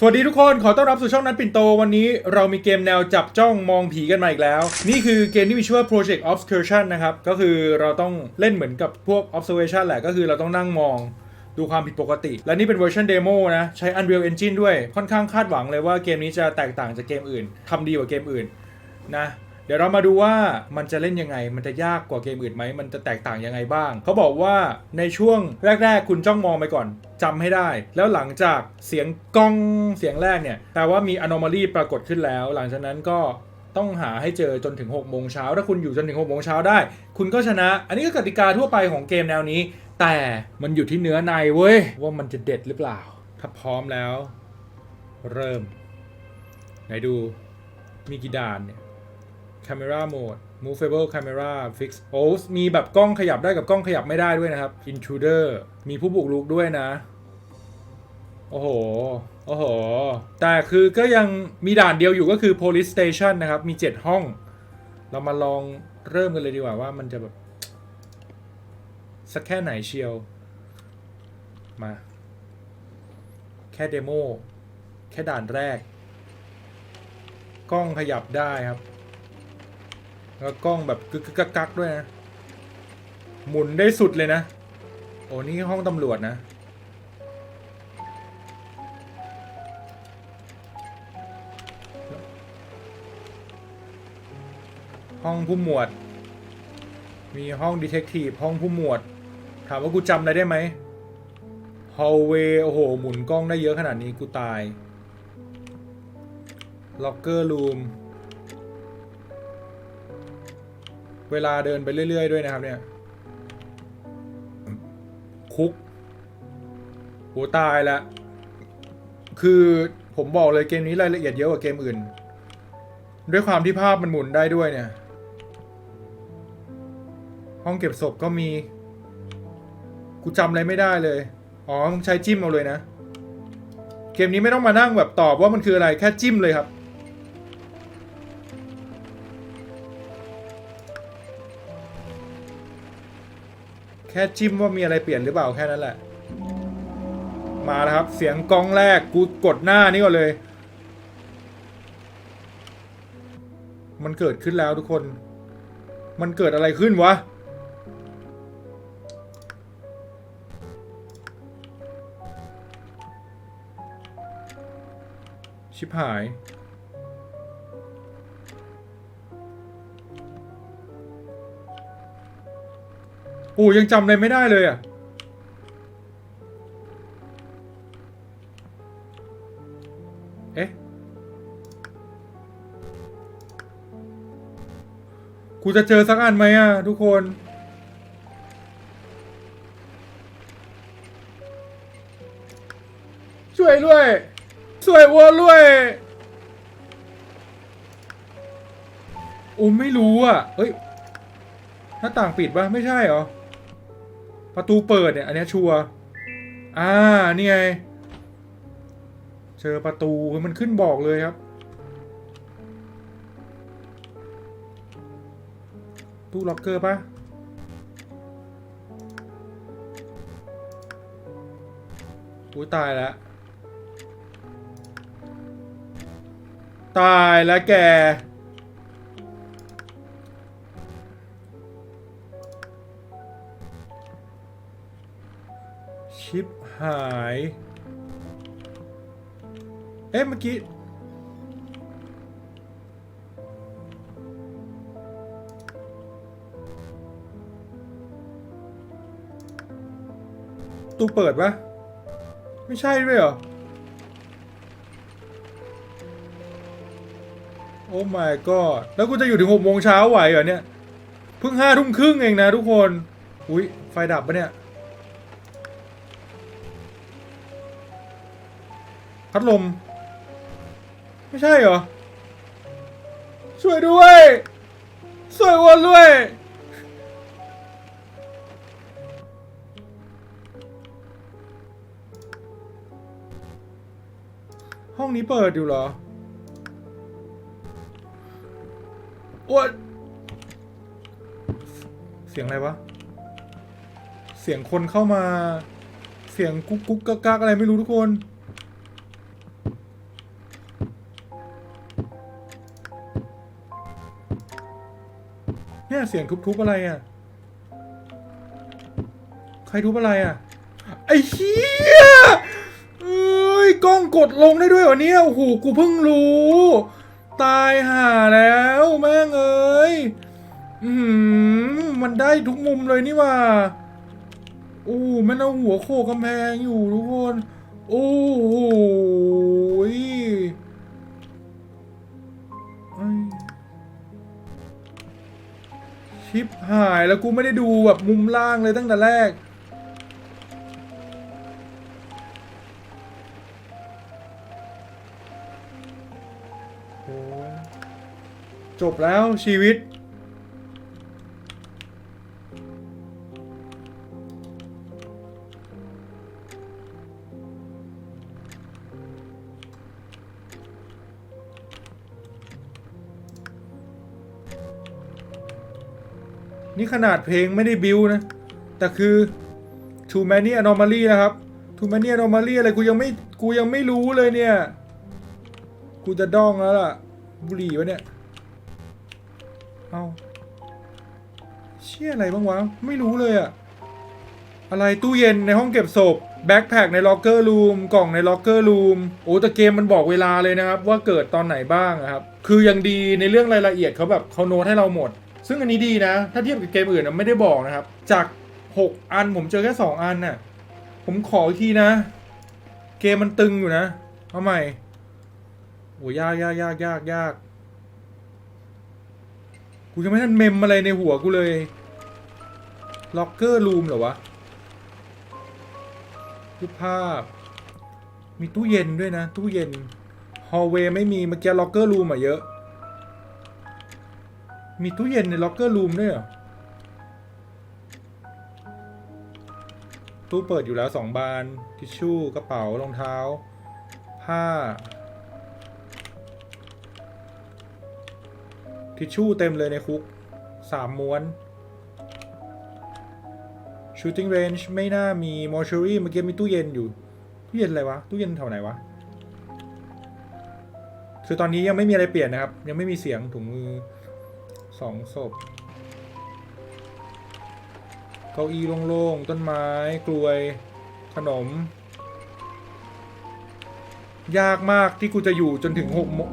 สวัสดีทุกคนขอต้อนรับสู่ช่องนัดปิ่นโต วันนี้เรามีเกมแนวจับจ้องมองผีกันมาอีกแล้ว นี่คือเกมที่มีชื่อว่า Project Obscursion นะครับ ก็คือเราต้องเล่นเหมือนกับพวก observation แหละ ก็คือเราต้องนั่งมองดูความผิดปกติ และนี่เป็นเวอร์ชันเดโมนะ ใช้ Unreal Engine ด้วยค่อนข้างคาดหวังเลยว่าเกมนี้จะแตกต่างจากเกมอื่นทำดีกว่าเกมอื่นนะ เดี๋ยวเรามาดูว่ามันจะเล่นยังไง มันจะยากกว่าเกมอื่นไหม มันจะแตกต่างยังไงบ้าง เขาบอกว่าในช่วงแรก ๆ คุณจ้องมองไปก่อนจำให้ได้ แล้วหลังจากเสียงกล้องเสียงแรกเนี่ยแปลว่ามี anomaly ปรากฏขึ้นแล้ว หลังจากนั้นก็ต้องหาให้เจอจนถึง6โมงเช้าถ้าคุณอยู่จนถึง6โมงเช้าได้ คุณก็ชนะ อันนี้ก็กติกาทั่วไปของเกมแนวนี้ แต่มันอยู่ที่เนื้อในเว้ยว่ามันจะเด็ดหรือเปล่า ถ้าพร้อมแล้ว เริ่ม ไหนดูมีกี่ด่านเนี่ย Camera Mode Movable Camera Fix โอ้มีแบบกล้องขยับได้กับกล้องขยับไม่ได้ด้วยนะครับ Intruder มีผู้บุกรุกด้วยนะ โอ้โห โอ้โห แต่คือก็ยังมีด่านเดียวอยู่ก็คือ Police Station นะครับ มี 7 ห้อง เรามาลองเริ่มกันเลยดีกว่าว่ามันจะแบบ สักแค่ไหนเชียว มา แค่เดโมแค่ด่านแรก กล้องขยับได้ครับ แล้วกล้องแบบกึกกึกกักกักด้วยนะ หมุนได้สุดเลยนะ โอ้นี่ห้องตำรวจนะ ห้องผู้หมวด มีห้องดีเทคทีฟห้องผู้หมวด ถามว่ากูจำอะไรได้ไหมฮอลเวย์โอ้โห หมุนกล้องได้เยอะขนาดนี้กูตาย ล็อกเกอร์รูม เวลาเดินไปเรื่อย ๆ ด้วยนะครับ เนี่ยคุกโหตายล้วคือผมบอกเลยเกมนี้รายละเอียดเยอะกว่าเกมอื่น ด้วยความที่ภาพมันหมุนได้ด้วยเนี่ย ห้องเก็บศพก็มี กูจำอะไรไม่ได้เลย อ๋อต้องใช้จิ้มเอาเลยนะ เกมนี้ไม่ต้องมานั่งแบบตอบว่ามันคืออะไรแค่จิ้มเลยครับ แค่จิ้มว่ามีอะไรเปลี่ยนหรือเปล่าแค่นั้นแหละ มาแล้วครับ เสียงกองแรกกูกดหน้านี่ก่อนเลย มันเกิดขึ้นแล้วทุกคน มันเกิดอะไรขึ้นวะชิบหาย โอ้ยังจำอะไรไม่ได้เลยอะ เอ๊ะ กูจะเจอสักอันไหมอะ ทุกคน ช่วยด้วย ช่วยวัวด้วยโอ้ไม่รู้อะ เฮ้ย หน้าต่างปิดปะไม่ใช่เหรอ ประตูเปิดเนี่ย อันนี้ชัวร์อ่า นี่ไง เจอประตูมันขึ้นบอกเลยครับ ตู้ล็อกเกอร์ปะอุ้ยตายแล้ว ตายแล้วแก หาย เอ๊ะเมื่อกี้ ตู้เปิดปะไม่ใช่ด้วยเหรอ โอ้ my god แล้วกูจะอยู่ถึงหกโมงเช้าไหวเหรอเนี่ย เพิ่งห้าทุ่มครึ่งเองนะทุกคน อุ๊ยไฟดับปะเนี่ย พัดลม ไม่ใช่เหรอ ช่วยด้วย ช่วยวนด้วย ห้องนี้เปิดอยู่เหรอโอ้ยเสียงอะไรวะ เสียงคนเข้ามา เสียงกุ๊กกุ๊กกักกักอะไรไม่รู้ทุกคน เนี่ยเสียงทุบๆอะไรอะ ใครทุบอะไรอะ ไอ้เหี้ยเอ้ยกล้องกดลงได้ด้วยเหรอเนี่ยโอ้โหกูเพิ่งรู้ ตายห่าแล้วแม่งเอ้ยอืมมันได้ทุกมุมเลยนี่ว่าโอ้มันเอาหัวโขกกำแพงอยู่ทุกคน โอ้โห ชิปหายแล้วกูไม่ได้ดูแบบมุมล่างเลยตั้งแต่แรก จบแล้วชีวิต นี่ขนาดเพลงไม่ได้บิวนะ แต่คือ too many anomaly นะครับ too many anomaly อะไรกูยังไม่กูยังไม่รู้เลยเนี่ย กูจะด้องแล้วล่ะ บุหรี่วะเนี่ย เอาเชี่ยอะไรบ้างวะ ไม่รู้เลยอะอะไรตู้เย็นในห้องเก็บศพแบ็คแพคในล็อกเกอร์รูมกล่องในล็อกเกอร์รูมโอ้แต่เกมมันบอกเวลาเลยนะครับ ว่าเกิดตอนไหนบ้างอะครับ คือยังดีในเรื่องรายละเอียดเขาแบบเขาโน้ตให้เราหมด ซึ่งอันนี้ดีนะ ถ้าเทียบกับเกมอื่นนะไม่ได้บอกนะครับ จาก 6 อันผมเจอแค่ 2 อันน่ะ ผมขออีกทีนะ เกมมันตึงอยู่นะเอาใหม่โอ้ยากยากยากยากยากกูยังไม่ทันเมมอะไรในหัวกูเลยล็อกเกอร์รูมเหรอวะรูปภาพ มีตู้เย็นด้วยนะ ตู้เย็นฮอลเวย์ไม่มีเมื่อกี้ล็อกเกอร์รูมอะเยอะ มีตู้เย็นในล็อกเกอร์รูมด้วยเหรอ ตู้เปิดอยู่แล้วสองบาน ทิชชู่ กระเป๋า รองเท้า ผ้า ทิชชู่เต็มเลยในคุกสามม้วน shooting range ไม่น่ามี mortuary เมื่อกี้มีตู้เย็นอยู่ ตู้เย็นอะไรวะ ตู้เย็นแถวไหนวะ คือตอนนี้ยังไม่มีอะไรเปลี่ยนนะครับ ยังไม่มีเสียงถุงมือ สองศพ เก้าอี้โล่งๆ ต้นไม้กลวย ขนม ยากมากที่กูจะอยู่จนถึงหกโมง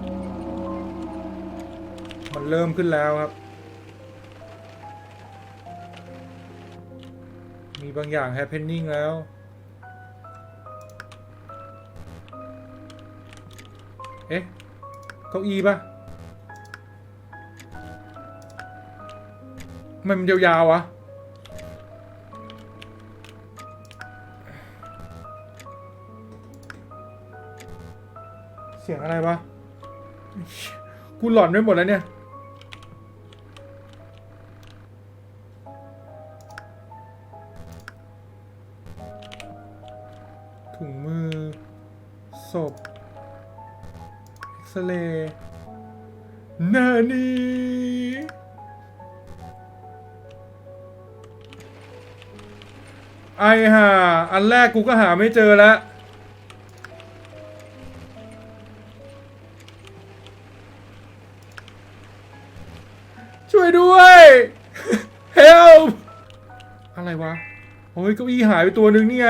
มันเริ่มขึ้นแล้วครับ มีบางอย่าง happening แล้วเอ๊ะ เก้าอี้ปะ มมันยาวๆวะเสียงอะไรวะกูหลอนไปหมดแล้วเนี่ย ห่าอันแรกกูก็หาไม่เจอแล้วช่วยด้วย help อะไรวะโอ้ยเก้าอี้หายไปตัวหนึ่งนี่ไง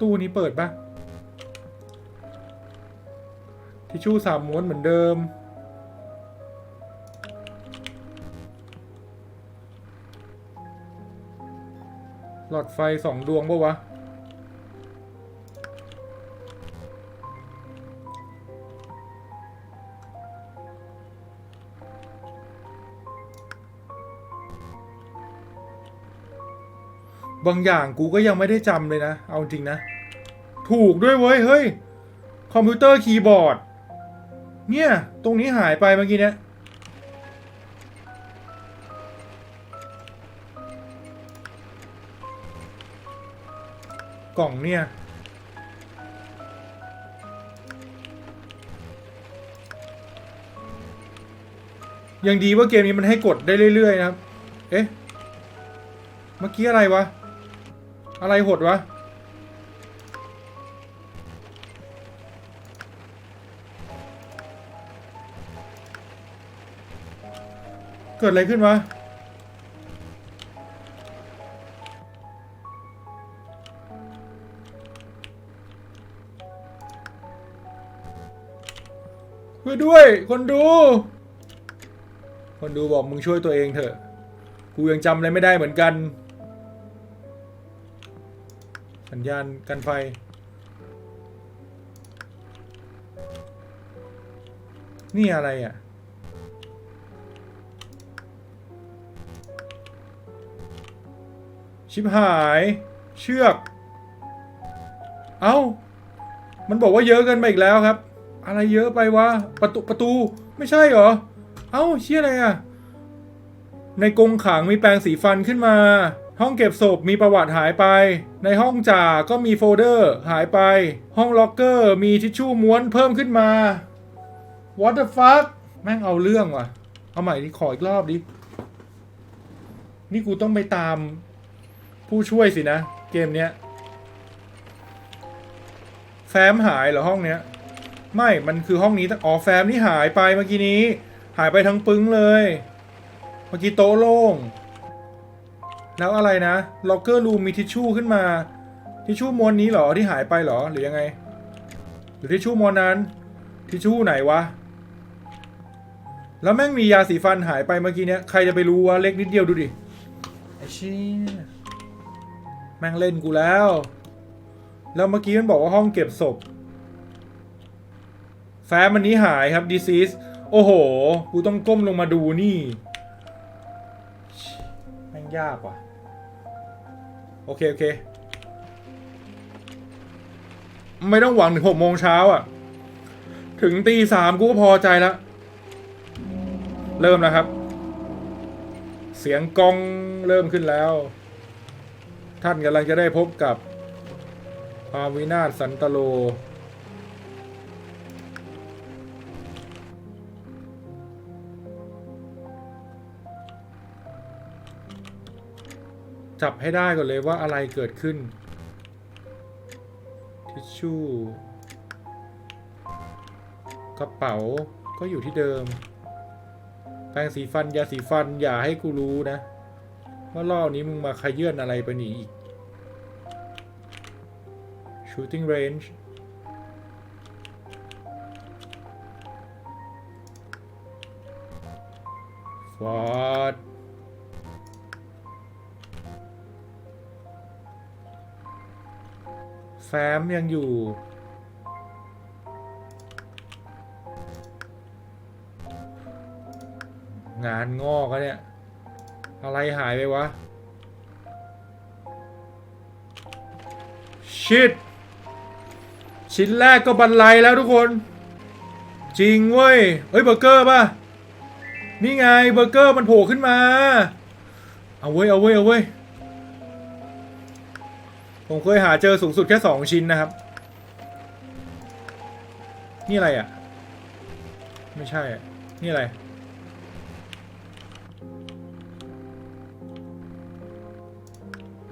ตู้นี้เปิดปะ ทิชชู่สามม้วนเหมือนเดิม หลอดไฟสองดวงปะวะ บางอย่างกูก็ยังไม่ได้จำเลยนะ เอาจริงนะ ถูกด้วยเว้ย เฮ้ย คอมพิวเตอร์คีย์บอร์ด เนี่ย ตรงนี้หายไปเมื่อกี้เนี้ยกล่องเนี่ยยังดีว่าเกมนี้มันให้กดได้เรื่อย ๆ นะครับ เอ๊ะ เมื่อกี้อะไรวะ อะไรหดวะ เกิดอะไรขึ้นวะ ช่วยด้วย คนดู คนดูบอกมึงช่วยตัวเองเถอะ กูยังจำอะไรไม่ได้เหมือนกัน สัญญาณกันไฟนี่อะไรอะ ชิบหาย เชือก เอ้า มันบอกว่าเยอะเกินไปอีกแล้วครับ อะไรเยอะไปวะ ประตูประตูไม่ใช่เหรอ เอ้าเชี่ยอะไรอะในกรงขังมีแปรงสีฟันขึ้นมา ห้องเก็บศพมีประวัติหายไป ในห้องจ่าก็มีโฟลเดอร์หายไป ห้องล็อกเกอร์มีทิชชู่ม้วนเพิ่มขึ้นมา What the fuck แม่งเอาเรื่องว่ะ เอาใหม่ดิขออีกรอบดิ นี่กูต้องไปตาม ผู้ช่วยสินะ เกมเนี้ยแฟมหายเหรอห้องเนี้ย ไม่มันคือห้องนี้อ๋อแฟมนี่หายไปเมื่อกี้นี้ หายไปทั้งปึ้งเลย เมื่อกี้โต๊ะโล่ง แล้วอะไรนะล็อกเกอร์รูมมีทิชชู่ขึ้นมา ทิชชู่มวนนี้เหรอที่หายไปเหรอหรือยังไง หรือทิชชู่มวนนั้น ทิชชู่ไหนวะแล้วแม่งมียาสีฟันหายไปเมื่อกี้เนี้ยใครจะไปรู้วะเล็กนิดเดียวดูดิไอ้ชี่ย แม่งเล่นกูแล้ว แล้วเมื่อกี้มันบอกว่าห้องเก็บศพ แฟ้มมันนี้หายครับ disease โอ้โห กูต้องก้มลงมาดูนี่ แม่งยากว่ะ โอเค โอเค ไม่ต้องหวังถึงหกโมงเช้าอะ ถึงตีสามกูก็พอใจแล้ว เริ่มแล้วครับ เสียงกองเริ่มขึ้นแล้ว ท่านกำลังจะได้พบกับความวินาศสันตโล จับให้ได้ก่อนเลยว่าอะไรเกิดขึ้น ทิชชู่ กระเป๋าก็อยู่ที่เดิม แปรงสีฟัน ยาสีฟันอย่าให้กูรู้นะ ว่ารอบนี้มึงมาขยื่นอะไรไปหนีอีก shooting range ฟอร์ดแฟ้มยังอยู่งานงอกอะเนี่ย อะไรหายไปวะ ชิดชิ้นแรกก็บันไลแล้วทุกคน จริงเว้ย เฮ้ยเบอร์เกอร์ป่ะ นี่ไงเบอร์เกอร์มันโผล่ขึ้นมา เอาเว้ยเอาเว้ยเอาเว้ย ผมเคยหาเจอสูงสุดแค่สองชิ้นนะครับ นี่อะไรอะ ไม่ใช่ นี่อะไร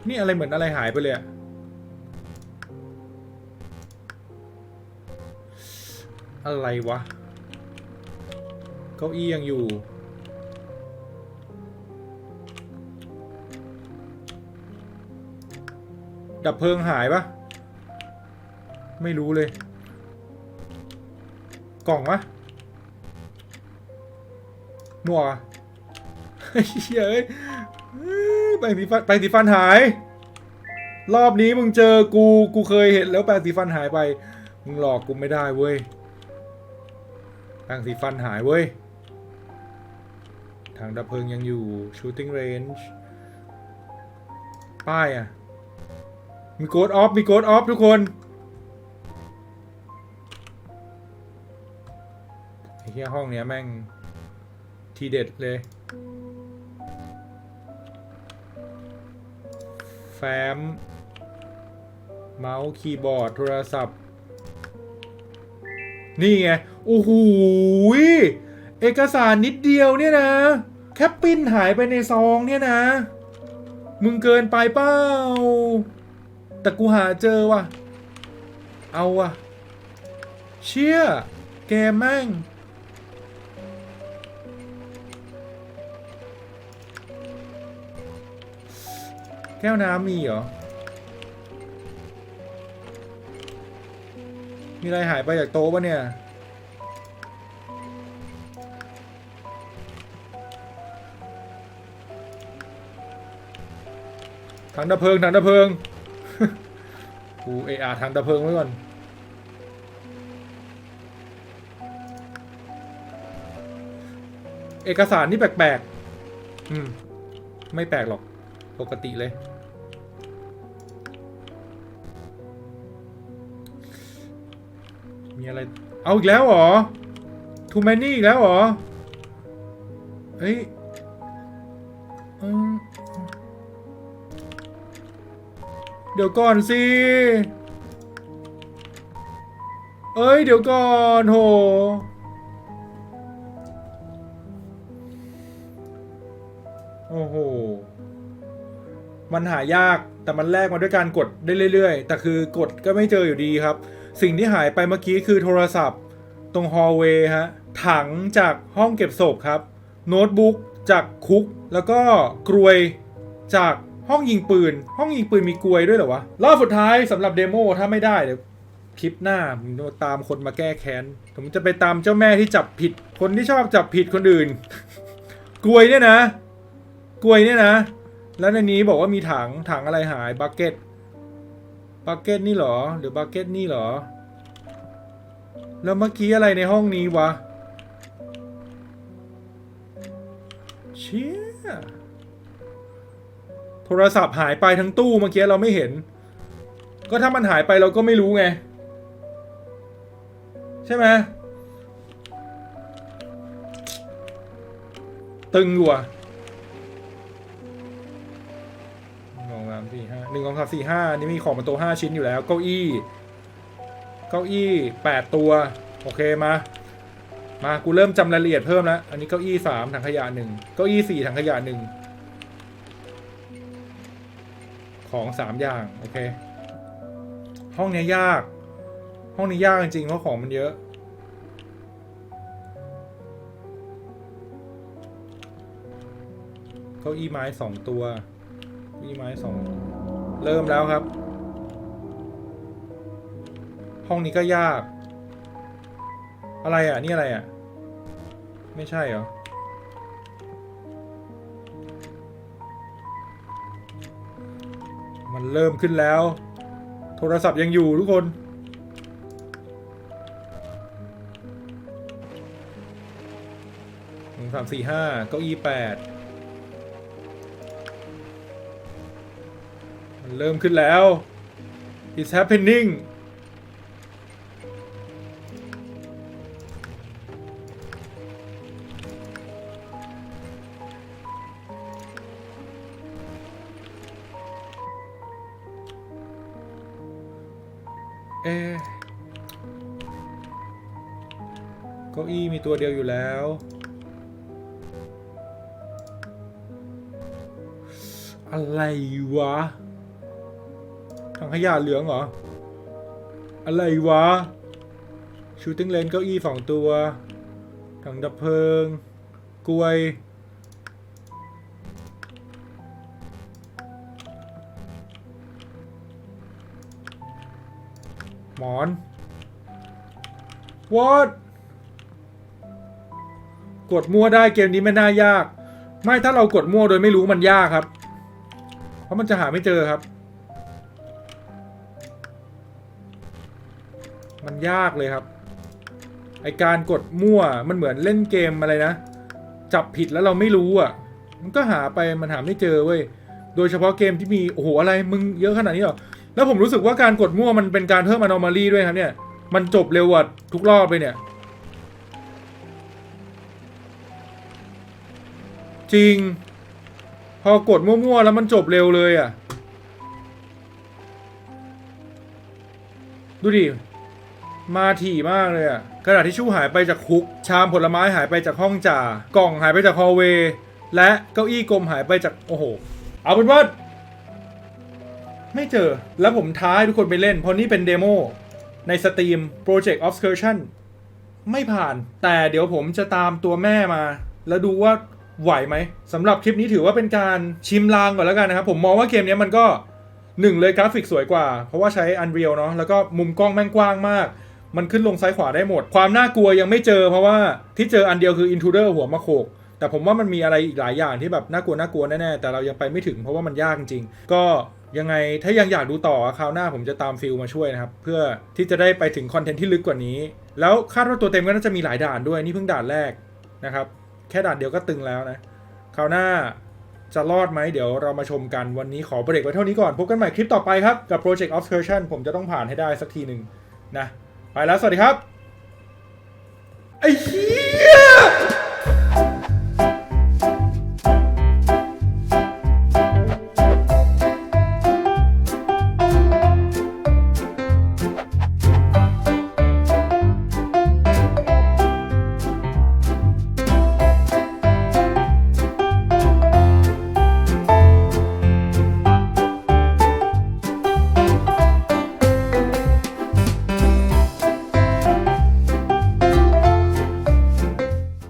นี่อะไรเหมือนอะไรหายไปเลยอะอะไรวะ เก้าอี้ยังอยู่ ดับเพลิงหายปะไม่รู้เลย กล่องวะหมัวกอะเฮ้ย แปรงสีฟันแปรงสีฟันหาย รอบนี้มึงเจอกูกูเคยเห็นแล้วแปรงสีฟันหายไป มึงหลอกกูไม่ได้เว้ยแปรงสีฟันหายเว้ยทางดับเพลิงยังอยู่ shooting range ป้ายอะ มีโกดออฟมีโกดออฟทุกคนไอ้เหี้ยห้องเนี้ยแม่งทีเด็ดเลย ฟ้ม เมาส์คีย์บอร์ด โทรศัพท์ นี่ไง โอ้โหเอกสารนิดเดียวเนี่ยนะ แค่ปิ้นหายไปในซองเนี่ยนะ มึงเกินไปเป้า แต่กูหาเจอว่ะ เอาว่ะ เชี่ยเกมแม่ง แก้วน้ำมีเหรอ มีอะไรหายไปจากโต๊ะปะเนี่ย ถังดับเพลิงถังดับเพลิง กูเออาถังดับเพลิงไว้ก่อนเอกสารนี่แปลกๆ อืม ไม่แปลกหรอก ปกติเลย เอาอีกแล้วเหรอทูแมนนี่อีกแล้วเหรอ เฮ้ยเดี๋ยวก่อนสิเอ้ย เดี๋ยวก่อนโหโอ้โห มันหายากแต่มันแลกมาด้วยการกดได้เรื่อย ๆ แต่คือกดก็ไม่เจออยู่ดีครับ สิ่งที่หายไปเมื่อกี้คือโทรศัพท์ ตรงฮอลเวย์ฮะ ถังจากห้องเก็บศพครับ โน้ตบุ๊กจากคุก แล้วก็กรวยจากห้องยิงปืน ห้องยิงปืนมีกรวยด้วยเหรอวะ รอบสุดท้ายสำหรับเดโมถ้าไม่ได้เดี๋ยวคลิปหน้าผมจะตามคนมาแก้แค้น ผมจะไปตามเจ้าแม่ที่จับผิด คนที่ชอบจับผิดคนอื่นกรวยเนี่ยนะ กลวยเนี่ยนะ แล้วในนี้บอกว่ามีถังถังอะไรหายบักเก็ต บักเก็ตนี่หรอหรือบักเก็ตนี่หรอ แล้วเมื่อกี้อะไรในห้องนี้วะ เชี่ย โทรศัพท์หายไปทั้งตู้เมื่อกี้เราไม่เห็น ก็ถ้ามันหายไปเราก็ไม่รู้ไง ใช่ไหมตึงอยู่อะ หนึ่งสองสามสี่ห้านี่มีของบนโต๊ะห้าชิ้นอยู่แล้ว เก้าอี้ เก้าอี้แปดตัว โอเคมา มากูเริ่มจำรายละเอียดเพิ่มแล้ว อันนี้เก้าอี้สามถังขยะหนึ่งเก้าอี้สี่ถังขยะหนึ่งของสามอย่าง โอเค ห้องนี้ยาก ห้องนี้ยากจริงๆเพราะของมันเยอะเก้าอี้ไม้สองตัวมีไม้สอง เริ่มแล้วครับ ห้องนี้ก็ยาก อะไรอะ นี่อะไรอะ ไม่ใช่เหรอ มันเริ่มขึ้นแล้ว โทรศัพท์ยังอยู่ทุกคนหนึ่งสามสี่ห้าเก้าอี้แปด มันเริ่มขึ้นแล้ว It's happening เอะเก้าอี้มีตัวเดียวอยู่แล้ว อะไรวะ ถังขยะเหลืองเหรอ อะไรวะ ชูติ้งเลนเก้าอี้สองตัว ถังดับเพลิง กลวย หมอน what กดมั่วได้เกมนี้ไม่น่ายาก ไม่ถ้าเรากดมั่วโดยไม่รู้มันยากครับ เพราะมันจะหาไม่เจอครับ ยากเลยครับ ไอการกดมั่วมันเหมือนเล่นเกมอะไรนะ จับผิดแล้วเราไม่รู้อะ มันก็หาไปมันหาไม่เจอเว้ย โดยเฉพาะเกมที่มีโอ้โหอะไรมึงเยอะขนาดนี้หรอ แล้วผมรู้สึกว่าการกดมั่วมันเป็นการเพิ่ม anomaly ด้วยครับเนี่ย มันจบเร็วกว่าทุกรอบเลยเนี่ย จริง พอกดมั่วๆแล้วมันจบเร็วเลยอะดูดิ มาถี่มากเลยอะกระดาษทิชชู่หายไปจากคุก ชามผลไม้หายไปจากห้องจ่า กล่องหายไปจากฮอลเวย์และเก้าอี้กลมหายไปจากโอ้โห เอาเป็นว่าไม่เจอ แล้วผมท้าให้ทุกคนไปเล่น เพราะนี่เป็นเดโมในสตรีม Project Obscursion ไม่ผ่าน แต่เดี๋ยวผมจะตามตัวแม่มา แล้วดูว่าไหวไหมสำหรับคลิปนี้ถือว่าเป็นการชิมลางก่อนแล้วกันนะครับ ผมมองว่าเกมนี้มันก็หนึ่งเลยกราฟิกสวยกว่า เพราะว่าใช้ Unreal เนาะแล้วก็มุมกล้องแม่งกว้างมาก มันขึ้นลงซ้ายขวาได้หมด ความน่ากลัวยังไม่เจอเพราะว่าที่เจออันเดียวคือ Intruder หัวมะโขกแต่ผมว่ามันมีอะไรอีกหลายอย่างที่แบบน่ากลัวน่ากลัวแน่ๆแต่เรายังไปไม่ถึงเพราะว่ามันยากจริงๆ ก็ยังไงถ้ายังอยากดูต่อคราวหน้าผมจะตามฟิลมาช่วยนะครับ เพื่อที่จะได้ไปถึงคอนเทนต์ที่ลึกกว่านี้ แล้วคาดว่าตัวเต็มก็น่าจะมีหลายด่านด้วยนี่เพิ่งด่านแรกนะครับ แค่ด่านเดียวก็ตึงแล้วนะคราวหน้าจะรอดไหมเดี๋ยวเรามาชมกันวันนี้ขอเบรกไว้เท่านี้ก่อนพบกันใหม่คลิปต่อไปครับกับ Project Obscursion ผมจะต้องผ่านให้ได้สักทีหนึ่งนะ ไปแล้ว สวัสดีครับ ไอ้เหี้ย